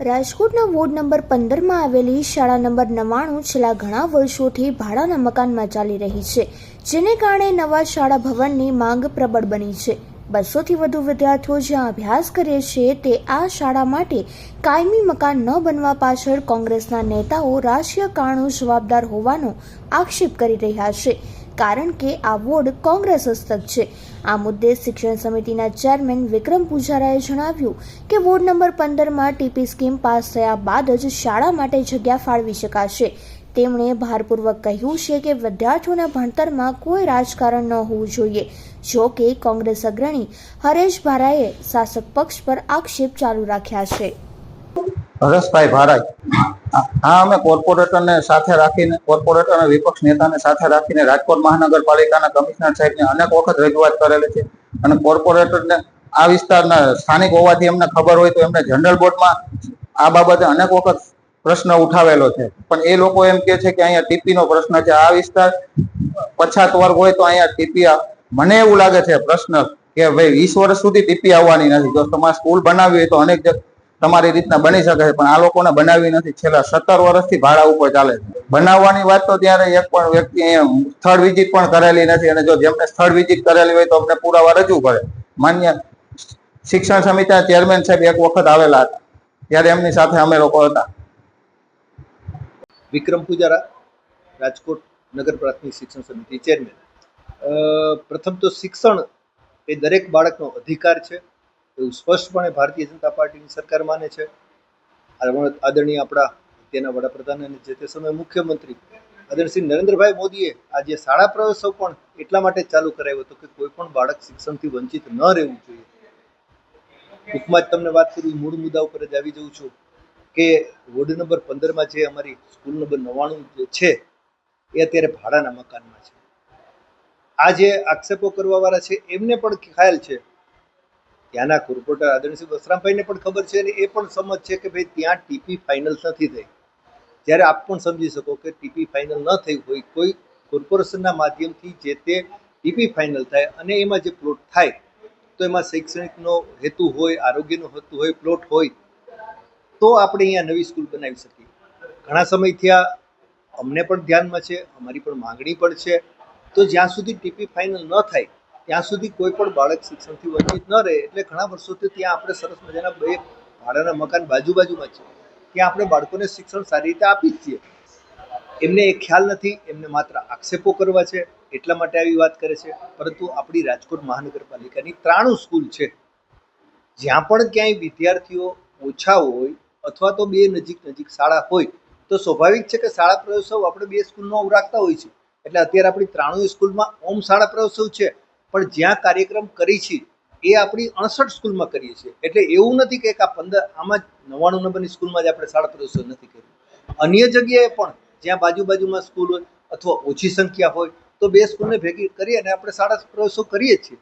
રાજકોટના ward number પંદરમાં આવેલી શાળા નંબર નવ્વાણું છેલ્લા ઘણા વર્ષોથી ભાડાના મકાનમાં ચાલી રહી છે, જેને કારણે નવા શાળા ભવનની માંગ પ્રબળ બની છે. બસોથી વધુ વિદ્યાર્થીઓ જ્યાં અભ્યાસ કરે છે, તે આ શાળા માટે કાયમી મકાન ન બનવા પાછળ કોંગ્રેસના નેતાઓ રાજકીય કારણો જવાબદાર હોવાનો આક્ષેપ કરી રહ્યા છે. કારણ કે આ વોર્ડ કોંગ્રેસ હસ્તક છે. આ મુદ્દે શિક્ષણ સમિતિના ચેરમેન વિક્રમ પૂજારાએ જણાવ્યું કે વોર્ડ નંબર પંદરમાં ટીપી સ્કીમ પાસ થયા બાદ જ શાળા માટે જગ્યા ફાળવી શકાશે. તેમણે ભારપૂર્વક કહ્યું છે કે વિદ્યાર્થીઓના ભણતરમાં કોઈ રાજકારણ ન હોવું જોઈએ. જો કે કોંગ્રેસ અગ્રણી હરેશ ભારાએ શાસક પક્ષ પર આક્ષેપ ચાલુ રાખ્યા છે. હરેશભાઈ ભારાજ હા, અમે કોર્પોરેટરને સાથે રાખીને કોર્પોરેટર અને વિપક્ષ નેતાને સાથે રાખીને રાજકોટ મહાનગરપાલિકાના કમિશનર સાહેબને અનેક વખત રજૂઆત કરેલી છે. અને કોર્પોરેટરને આ વિસ્તારના સ્થાનિક હોવાથી એમને ખબર હોય તો એમને જનરલ બોર્ડમાં આ બાબતે અનેક વખત પ્રશ્ન ઉઠાવેલો છે. પણ એ લોકો એમ કે છે કે અહીંયા ટીપીનો પ્રશ્ન છે. આ વિસ્તાર પછાત વર્ગ હોય તો અહીંયા ટીપી મને એવું લાગે છે પ્રશ્ન કે ભાઈ વીસ વર્ષ સુધી ટીપી આવવાની નથી. જો તમારે સ્કૂલ બનાવી હોય તો અનેક જગ- તમારી રીતના બની શકે છે, પણ આ લોકોને બનાવી નથી. છેલ્લા સત્તર વર્ષથી ભાડા ઉપર ચાલે છે. બનાવવાની વાત તો ત્યારે એક પણ વ્યક્તિ સ્થળ વિઝિટ પણ કરેલી નથી અને જો જેમને સ્થળ વિઝિટ કરેલી હોય તો અમને પુરાવા રજૂ કરે. માન્ય શિક્ષણ સમિતિના ચેરમેન સાહેબ એક વખત આવેલા હતા. ત્યારે એમની સાથે અમે લોકો હતા. વિક્રમ પૂજારા, રાજકોટ નગર પ્રાથમિક શિક્ષણ સમિતિ ચેરમેન પ્રથમ તો શિક્ષણ એ દરેક બાળકનો અધિકાર છે. એવું સ્પષ્ટપણે ભારતીય જનતા પાર્ટીની સરકાર માને છે. આદરણીય આપણા તેના વડાપ્રધાન અને જે તે સમયે મુખ્યમંત્રી આદરણીય નરેન્દ્રભાઈ મોદીએ આજે શાળા પ્રવેશો પણ એટલા માટે ચાલુ કરાવ્યો હતો કે કોઈ પણ બાળક શિક્ષણથી વંચિત ન રહેવું જોઈએ. ટૂંકમાં જ તમને વાત કરી, મૂળ મુદ્દા ઉપર જ આવી જઉં છું કે વોર્ડ નંબર પંદરમાં જે અમારી સ્કૂલ નંબર નવ્વાણું જે છે, એ અત્યારે ભાડાના મકાનમાં છે. આ જે આક્ષેપો કરવાવાળા છે, એમને પણ ખ્યાલ છે ત્યાંના કોર્પોરેટર આદરણીય શ્રી વસરામભાઈને પણ ખબર છે અને એ પણ સમજ છે કે ભાઈ ત્યાં ટીપી ફાઇનલ નથી થઈ. જ્યારે આપ પણ સમજી શકો કે ટીપી ફાઇનલ ન થઈ હોય, કોઈ કોર્પોરેશનના માધ્યમથી જે તે ટીપી ફાઇનલ થાય અને એમાં જે પ્લોટ થાય, તો એમાં શૈક્ષણિકનો હેતુ હોય, આરોગ્યનો હેતુ હોય પ્લોટ હોય, તો આપણે અહીંયા નવી સ્કૂલ બનાવી શકીએ. ઘણા સમયથી આ અમને પણ ધ્યાનમાં છે, અમારી પણ માંગણી પણ છે. તો જ્યાં સુધી ટીપી ફાઇનલ ન થાય ત્યાં સુધી કોઈ પણ બાળક શિક્ષણથી વંચિત ન રહે એટલે ઘણા વર્ષોથી ત્યાં આપણે સરસ મજાના બે ભાડાના મકાન બાજુ બાજુમાં છે. ત્યાં આપણે બાળકોને શિક્ષણ સારી રીતે આપી જ છીએ. એમને એ ખ્યાલ નથી, એમને માત્ર આક્ષેપો કરવા છે, એટલા માટે આવી વાત કરે છે. પરંતુ આપણી રાજકોટ મહાનગરપાલિકાની ત્રાણું સ્કૂલ છે. જ્યાં પણ ક્યાંય વિદ્યાર્થીઓ ઓછા હોય અથવા તો બે નજીક નજીક શાળા હોય, તો સ્વાભાવિક છે કે શાળા પ્રવેશોત્સવ આપણે બે સ્કૂલમાં રાખતા હોય છે. એટલે અત્યારે આપણી ત્રાણું સ્કૂલમાં ઓમ શાળા પ્રવેશોત્સવ છે. પણ જ્યાં કાર્યક્રમ કરી છે, એ આપણી અડસઠ સ્કૂલમાં કરીએ છીએ. એટલે એવું નથી કે આ પંદર, આમાં જ નવ્વાણું નંબરની સ્કૂલમાં જ આપણે શાળા પ્રવેશોત્સવ નથી કર્યું અન્ય જગ્યાએ પણ જ્યાં બાજુ બાજુમાં સ્કૂલ હોય અથવા ઓછી સંખ્યા હોય, તો બે સ્કૂલને ભેગી કરી અને આપણે શાળા પ્રવેશો કરીએ છીએ.